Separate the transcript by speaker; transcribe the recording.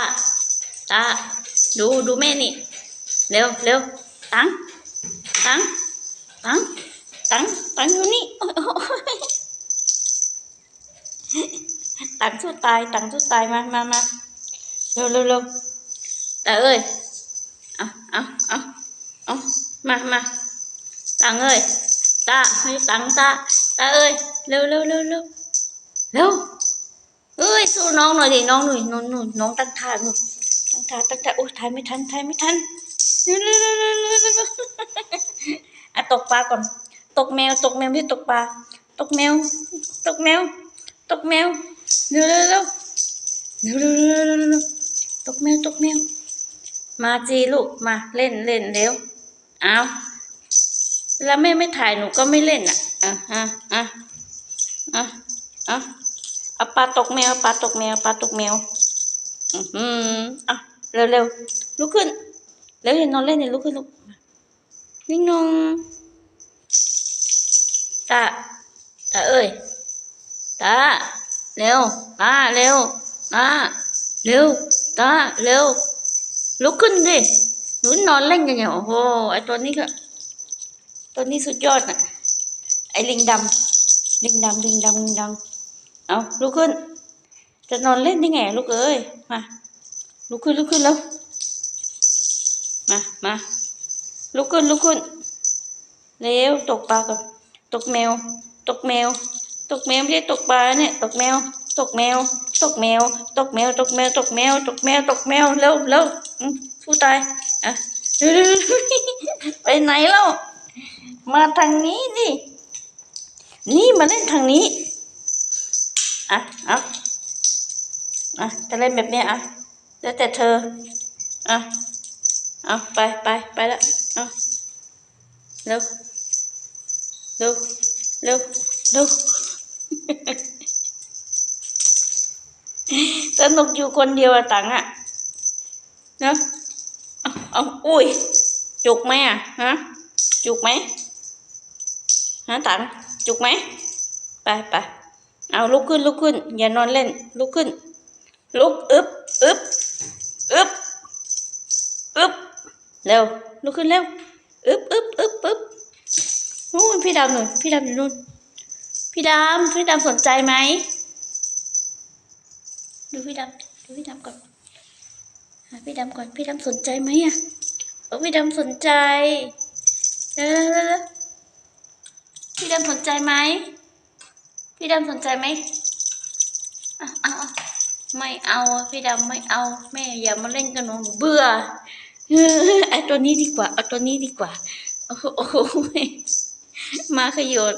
Speaker 1: าตาดูดูแม่นี่ เร็วเร็วตังตังตังตังตังอยู่นี่ตังสู้ตายตังสู้ตายมามามาเร็วเร็วเร็วตาเอ้ยเอาเอาเอาเอามามาตังเอ้ยตาไม่ตังตาตาเอ้ยเร็วเร็วเร็วเร็วเร็ว สู้น้องหน่อยดิน้องหนุ่ยน้องหน่ยน้องตั้งท่าหน่ยตั้งท่าตั้งท่าโอ้ยทายไม่ทันทายไม่ทันอะตกปลาก่อน ตกแมว ตกแมวพี่ตกปลา ตกแมว ตกแมว ตกแมวเร็วเร็วเร็วเร็วเร็วเร็วตกแมวตกแมว มาจีลูกมาเล่นเล่นเร็วเอาแล้วแม่ไม่ถ่ายหนูก็ไม่เล่นอะอะอะอะอะ เอาปลาตกแมวปลาตกแมวปลาตกแมว อือหืออะเร็วเร็วลุกขึ้นเร็วอย่านอนเล่นอย่าลุกขึ้นลูกวิ่งนงตาตาเอ้ยตาเร็วตาเร็วตาเร็วตาเร็วลุกขึ้นดิหนูนอนเล่นกันอย่างโอ้โหไอตัวนี้ก็ตัวนี้สุดยอดน่ะไอลิงดำลิงดำลิงดำลิงดำ เอาลุกขึ้น จะนอนเล่นได้ไงลูกเอ้ย มา ลุกขึ้นลุกขึ้นแล้ว มา มา ลุกขึ้นลุกขึ้น เร็วตกปลาก่อนตกแมว ตกแมว ตกแมวไม่ใช่ตกปลาเนี่ย ตกแมว ตกแมว ตกแมว ตกแมว ตกแมว ตกแมว ตกแมว ตกแมว เร็วเร็วสู้ตาย อะไปไหนแล้ว มาทางนี้ดิ นี่มาเล่นทางนี้ อะเอาอะจะเล่นแบบนี้อะแล้วแต่เธออะเอาไปไปไปแล้วเอาเร็วเร็วเร็วเร็วสนุกอยู่คนเดียวอะตังอะเนาะเอาเอาอุ้ย จุกไหมอะฮะจุกไหมฮะตังจุกไหมไปไป เอาลุกขึ้นลุกขึ้น อย่านอนเล่น ลุกขึ้น ลุกอึบอึบอึบอึบเร็วลุกขึ้นเร็วอึบอึบอึบอึบนู่นพี่ดำหนู่นพี่ดำอยู่นู่นพี่ดำพี่ดำสนใจไหมดูพี่ดำดูพี่ดำก่อนหาพี่ดำก่อนพี่ดำสนใจไหมอะเออพี่ดำสนใจเร็วเร็วเร็วพี่ดำสนใจไหม พี่ดำสนใจไหมอะเอาเอาไม่เอาพี่ดำไม่เอาแม่อย่ามาเล่นกับหนูหนูเบื่อเอาตัวนี้ดีกว่าเอาตัวนี้ดีกว่าโอ้โหมาขยด